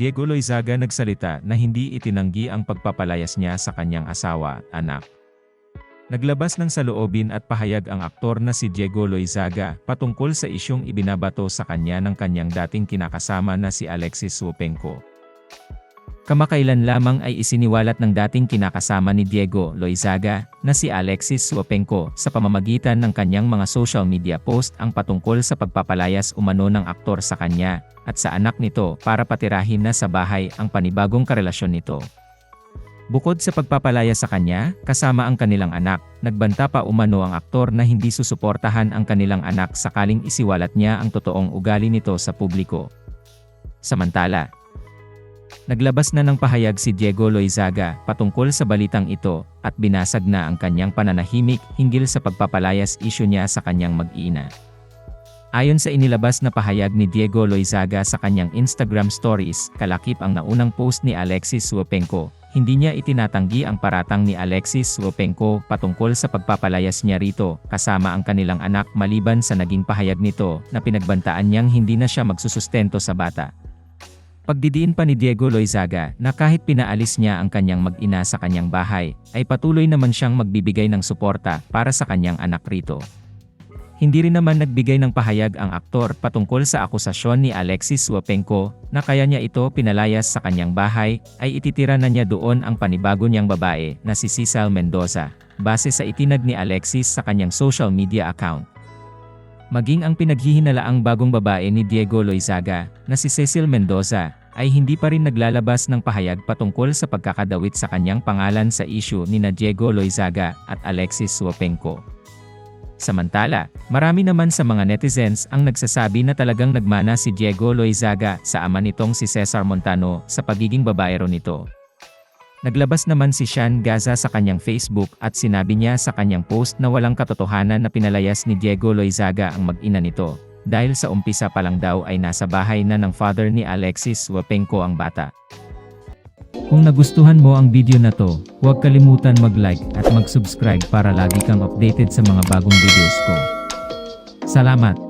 Diego Loizaga nagsalita na hindi itinanggi ang pagpapalayas niya sa kanyang asawa anak. Naglabas ng saloobin at pahayag ang aktor na si Diego Loizaga patungkol sa isyong ibinabato sa kanya ng kanyang dating kinakasama na si Alexis Swopenko. Kamakailan lamang ay isiniwalat ng dating kinakasama ni Diego Loizaga na si Alexis Swopenko sa pamamagitan ng kanyang mga social media post ang patungkol sa pagpapalayas umano ng aktor sa kanya at sa anak nito para patirahin na sa bahay ang panibagong karelasyon nito. Bukod sa pagpapalaya sa kanya, kasama ang kanilang anak, nagbanta pa umano ang aktor na hindi susuportahan ang kanilang anak sakaling isiwalat niya ang totoong ugali nito sa publiko. Samantala, naglabas na ng pahayag si Diego Loizaga patungkol sa balitang ito at binasag na ang kanyang pananahimik hinggil sa pagpapalayas isyu niya sa kanyang mag-ina. Ayon sa inilabas na pahayag ni Diego Loizaga sa kanyang Instagram stories, kalakip ang naunang post ni Alexis Swopenko, hindi niya itinatanggi ang paratang ni Alexis Swopenko patungkol sa pagpapalayas niya rito, kasama ang kanilang anak maliban sa naging pahayag nito na pinagbantaan niyang hindi na siya magsusustento sa bata. Pagdidiin pa ni Diego Loizaga na kahit pinaalis niya ang kanyang mag-ina sa kanyang bahay, ay patuloy naman siyang magbibigay ng suporta para sa kanyang anak rito. Hindi rin naman nagbigay ng pahayag ang aktor patungkol sa akusasyon ni Alexis Swopenko na kaya niya ito pinalayas sa kanyang bahay ay ititira na niya doon ang panibago niyang babae na si Cecil Mendoza, base sa itinag ni Alexis sa kanyang social media account. Maging ang pinaghihinalaang bagong babae ni Diego Loizaga na si Cecil Mendoza ay hindi pa rin naglalabas ng pahayag patungkol sa pagkakadawit sa kanyang pangalan sa issue ni na Diego Loizaga at Alexis Swopenko. Samantala, marami naman sa mga netizens ang nagsasabi na talagang nagmana si Diego Loizaga sa ama nitong si Cesar Montano sa pagiging babaero nito. Naglabas naman si Sean Gaza sa kanyang Facebook at sinabi niya sa kanyang post na walang katotohanan na pinalayas ni Diego Loizaga ang mag-ina nito, dahil sa umpisa pa lang daw ay nasa bahay na ng father ni Alexis Wapenko ang bata. Kung nagustuhan mo ang video na to, huwag kalimutan mag-like at mag-subscribe para lagi kang updated sa mga bagong videos ko. Salamat!